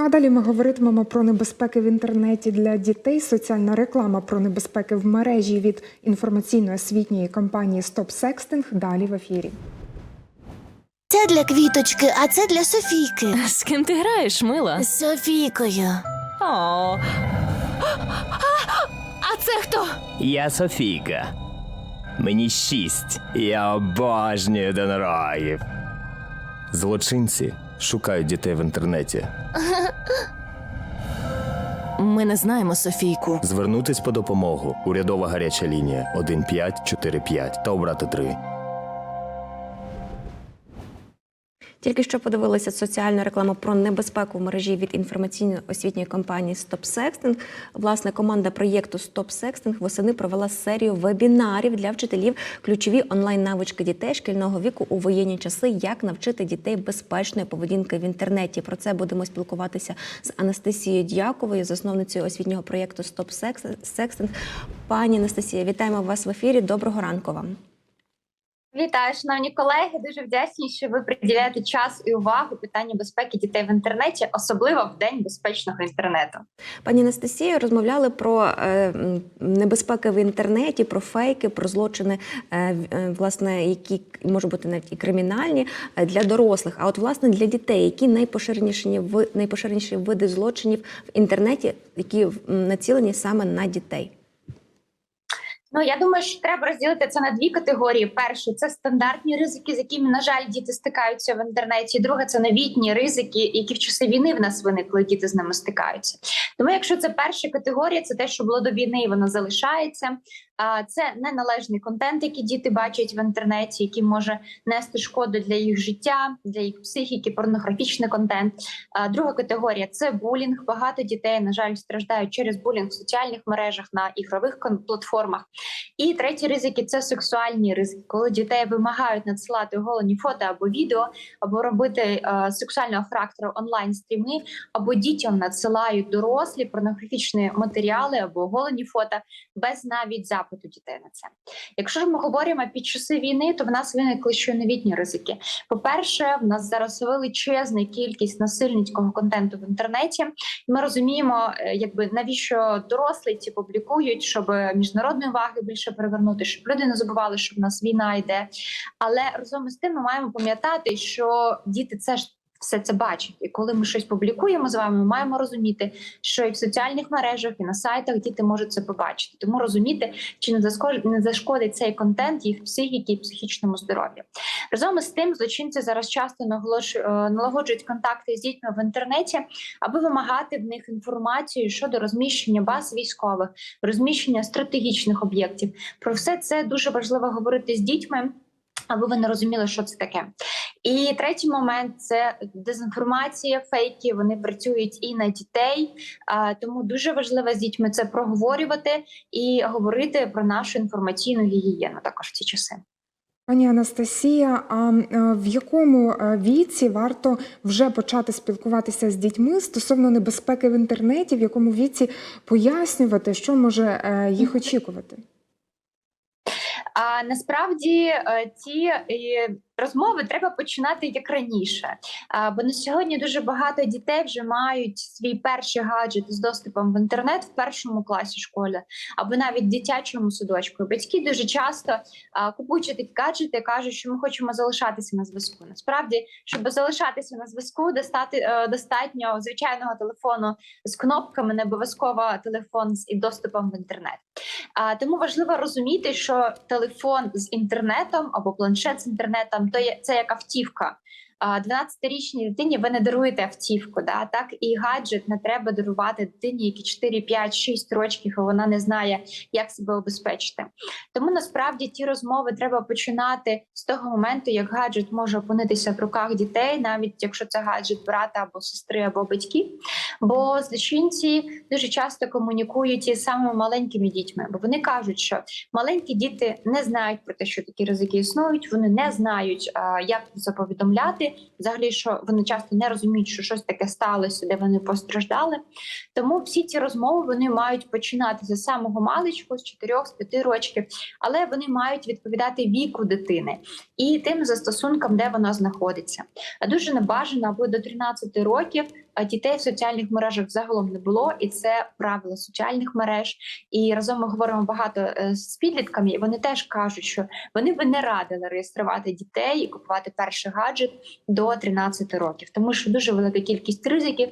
Ну а далі ми говоритимемо про небезпеки в інтернеті для дітей, соціальна реклама про небезпеки в мережі від інформаційно-освітньої компанії Стоп Секстинг. Далі в ефірі. Це для квіточки, а це для Софійки. З ким ти граєш, мила? З Софійкою. О. А це хто? Я Софійка. Мені шість. Я обожнюю донорогів. Злочинці шукають дітей в інтернеті. Ми не знаємо Софійку. Звернутись по допомогу. Урядова гаряча лінія 1545 та обрати 3. Тільки що подивилися соціальну рекламу про небезпеку в мережі від інформаційно-освітньої компанії Stop Sexting. Власне, команда проєкту Stop Sexting восени провела серію вебінарів для вчителів ключові онлайн-навички дітей шкільного віку у воєнні часи, як навчити дітей безпечної поведінки в інтернеті. Про це будемо спілкуватися з Анастасією Дяковою, засновницею освітнього проєкту Stop Sexting. Пані Анастасія, вітаємо вас в ефірі. Доброго ранку вам. Вітаю, шановні колеги. Дуже вдячні, що ви приділяєте час і увагу питанню безпеки дітей в інтернеті, особливо в день безпечного інтернету. Пані Анастасію, розмовляли про е, небезпеки в інтернеті, про фейки, про злочини, е, е, власне, які можуть бути навіть і кримінальні е, для дорослих. А от власне для дітей, які найпоширеніші ви- найпоширеніші види злочинів в інтернеті, які націлені саме на дітей. Ну я думаю, що треба розділити це на дві категорії. Перше це стандартні ризики, з якими на жаль діти стикаються в інтернеті. Друге це новітні ризики, які в часи війни в нас виникли. Діти з ними стикаються. Тому, якщо це перша категорія, це те, що було до війни, і воно залишається. А це неналежний контент, який діти бачать в інтернеті, який може нести шкоду для їх життя, для їх психіки, порнографічний контент. Друга категорія це булінг. Багато дітей, на жаль, страждають через булінг в соціальних мережах на ігрових платформах. І треті ризики це сексуальні ризики, коли дітей вимагають надсилати голені фото або відео, або робити е, сексуального характеру онлайн стріми, або дітям надсилають дорослі порнографічні матеріали або голені фото без навіть запиту дітей на це. Якщо ж ми говоримо під часи війни, то в нас виникли ще новітні ризики. По-перше, в нас зараз величезна кількість насильницького контенту в інтернеті. Ми розуміємо, е, якби навіщо дорослі ці публікують, щоб міжнародної уваги більше привернути, щоб люди не забували, що в нас війна йде. Але разом із тим ми маємо пам'ятати, що діти це ж. Все це бачать, і коли ми щось публікуємо з вами, ми маємо розуміти, що і в соціальних мережах, і на сайтах діти можуть це побачити. Тому розуміти, чи не зашкодить, цей контент їх психіки і психічному здоров'ю. Разом із тим, злочинці зараз часто е, налагоджують контакти з дітьми в інтернеті, аби вимагати в них інформацію щодо розміщення баз військових, розміщення стратегічних об'єктів. Про все це дуже важливо говорити з дітьми. Аби вони розуміли, що це таке, і третій момент це дезінформація, фейки. Вони працюють і на дітей, тому дуже важливо з дітьми це проговорювати і говорити про нашу інформаційну гігієну також в ці часи. Пані Анастасія, а в якому е, віці варто вже почати спілкуватися з дітьми стосовно небезпеки в інтернеті, в якому віці пояснювати, що може е, їх очікувати? А насправді ті е, розмови треба починати як раніше. Бо на сьогодні дуже багато дітей вже мають свій перший гаджет з доступом в інтернет в першому класі школи або навіть дитячому садочку. Батьки дуже часто купуючи такі гаджети, кажуть, що ми хочемо залишатися на зв'язку. Насправді, щоб залишатися на зв'язку, достати е, достатньо звичайного телефону з кнопками, не обов'язково телефон з доступом в інтернет. А тому важливо розуміти, що телефон з інтернетом або планшет з інтернетом це як автівка. А 12-річній дитині ви не даруєте автівку, да так і гаджет не треба дарувати дитині, які 4, 5, 6 років, і вона не знає, як себе обезпечити. Тому насправді ті розмови треба починати з того моменту, як гаджет може опинитися в руках дітей, навіть якщо це гаджет брата або сестри, або батьків. Бо злочинці дуже часто комунікують із самими маленькими дітьми, бо вони кажуть, що маленькі діти не знають про те, що такі ризики існують. Вони не знають, як це повідомляти. Взагалі, що вони часто не розуміють, що щось таке сталося, де вони постраждали. Тому всі ці розмови вони мають починатися з самого маличку, з 4-5 років, але вони мають відповідати віку дитини і тим застосункам, де вона знаходиться. А Дуже небажано, або до 13 років дітей в соціальних мережах загалом не було, і це правило соціальних мереж. І разом ми говоримо багато е, з підлітками. і Вони теж кажуть, що вони би не радили реєструвати дітей і купувати перший гаджет до 13 років, тому що дуже велика кількість ризиків,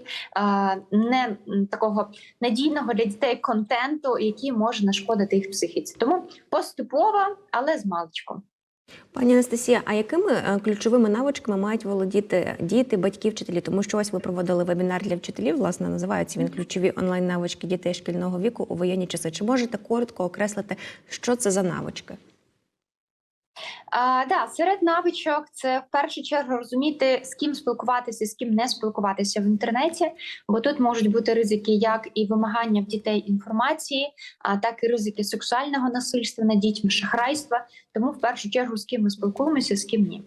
не такого надійного для дітей контенту, який може нашкодити їх психіці. Тому поступово, але з маличком. Пані Анастасія, а якими е, ключовими навичками мають володіти діти, батьки, вчителі? Тому що ось ви проводили вебінар для вчителів, власне, називається він ключові онлайн навички дітей шкільного віку у воєнні часи. Чи можете коротко окреслити, що це за навички? А, да, серед навичок це в першу чергу розуміти, з ким спілкуватися, з ким не спілкуватися в інтернеті, бо тут можуть бути ризики як і вимагання в дітей інформації, а так і ризики сексуального насильства над дітьми, шахрайства. Тому в першу чергу з ким ми спілкуємося, з ким ні.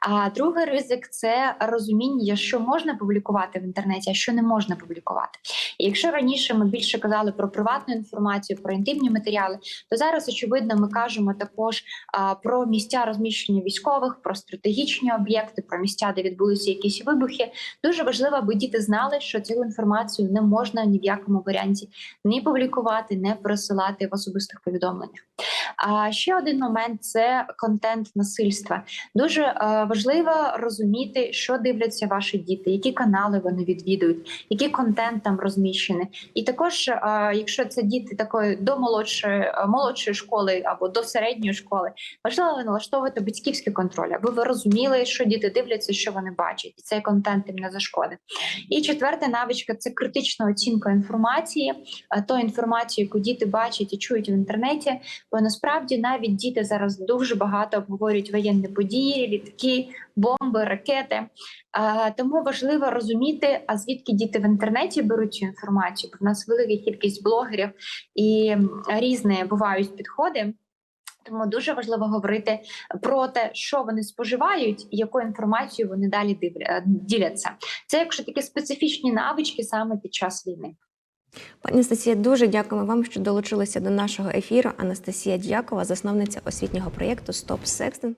А другий ризик це розуміння, що можна публікувати в інтернеті, а що не можна публікувати. І якщо раніше ми більше казали про приватну інформацію, про інтимні матеріали, то зараз очевидно ми кажемо також а, про місця розміщення військових, про стратегічні об'єкти, про місця, де відбулися якісь вибухи. Дуже важливо, аби діти знали, що цю інформацію не можна ні в якому варіанті ні публікувати, не пересилати в особистих повідомленнях. А ще один момент це контент насильства. Дуже е, важливо розуміти, що дивляться ваші діти, які канали вони відвідують, який контент там розміщений. І також, е, якщо це діти такої до молодшої е, молодшої школи або до середньої школи, важливо налаштовувати батьківський контроль, аби ви розуміли, що діти дивляться, що вони бачать, і цей контент їм не зашкодить. І четверта навичка це критична оцінка інформації, е, тої інформації, яку діти бачать і чують в інтернеті. Бо насправді навіть діти зараз дуже багато обговорюють воєнні події, літаки, бомби, ракети. Тому важливо розуміти, а звідки діти в інтернеті беруть цю інформацію. Бо в нас велика кількість блогерів і різні бувають підходи. Тому дуже важливо говорити про те, що вони споживають, і якою інформацією вони далі е, діляться. Це якщо такі специфічні навички саме під час війни. Пані Анастасія, дуже дякуємо вам, що долучилися до нашого ефіру. Анастасія Дякова, засновниця освітнього проєкту Стоп Секстинг.